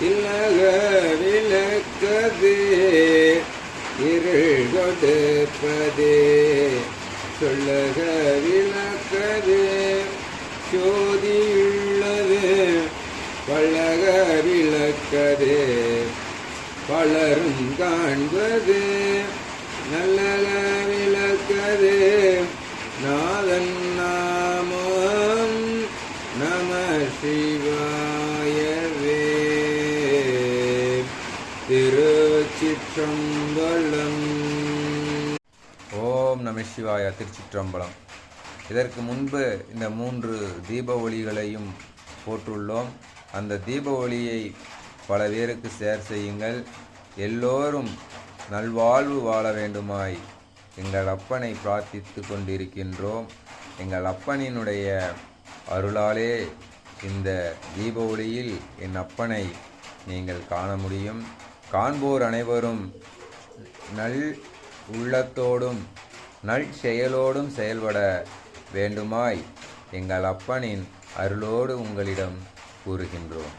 இல்லக விளக்கது இருள் கொடுப்பதே சொல்லக விளக்கது சோதியுள்ளது பழக விளக்கது பலரும் காண்பது நல்லக விளக்கது நாதன் நாமம் நம சிவா. திருச்சிற்றம்பலம். ஓம் நம சிவாய திருச்சிற்றம்பலம். இதற்கு முன்பு இந்த மூன்று தீப ஒளிகளையும் போட்டுள்ளோம் அந்த தீப ஒளியை பல பேருக்கு சேர் செய்யுங்கள். எல்லோரும் நல்வாழ்வு வாழ வேண்டுமாய் எங்கள் அப்பனை பிரார்த்தித்து கொண்டிருக்கின்றோம். எங்கள் அப்பனினுடைய அருளாலே இந்த தீப ஒளியில் என் அப்பனை நீங்கள் காண முடியும். காண்போர் அனைவரும் நல் உள்ளத்தோடும் நல் செயலோடும் செயல்பட வேண்டுமாய் எங்கள் அப்பனின் அருளோடு உங்களிடம் கூறுகின்றோம்.